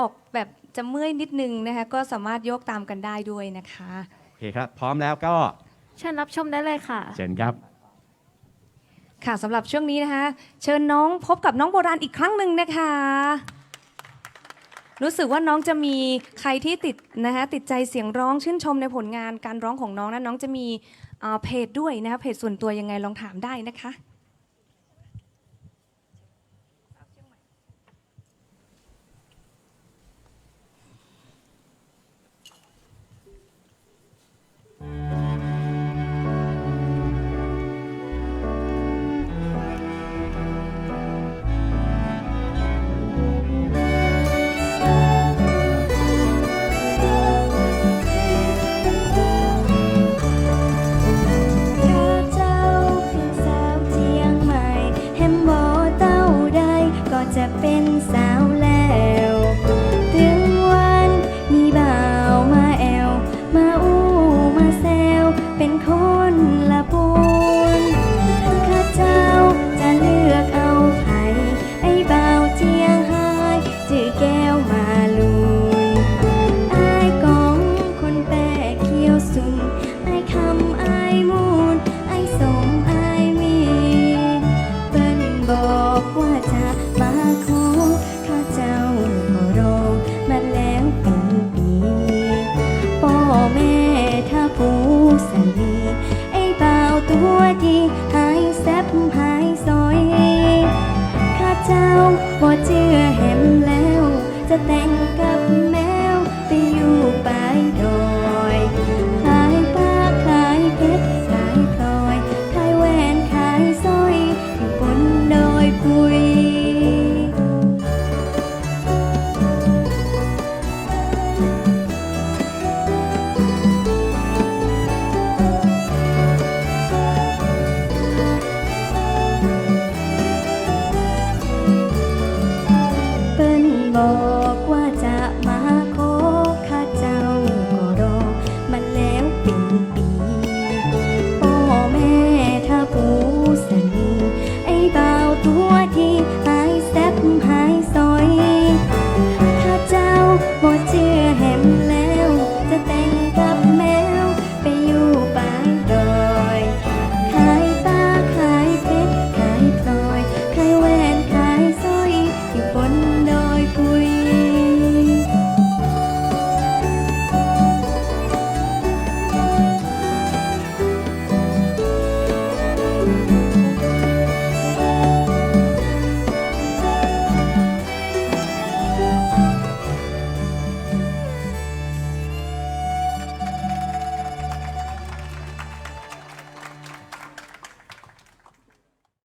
ออกแบบจะเมื่อยนิดนึงนะคะก็สามารถโยกตามกันได้ด้วยนะคะ โอเคครับ พร้อมแล้วก็เชิญรับชมได้เลยค่ะ เชิญครับ ค่ะสำหรับช่วงนี้นะคะ เชิญน้องพบกับน้องโบราณอีกครั้งหนึ่งนะคะ รู้สึกว่าน้องจะมีใครที่ติดนะคะติดใจเสียงร้องชื่นชมในผลงานการร้องของน้องนะน้องจะมีอ่าเพจด้วยนะคะเพจส่วนตัวยังไงลองถามได้นะคะ เจ้าบ่เชื่อเห็นแล้ว จะแต่งกับ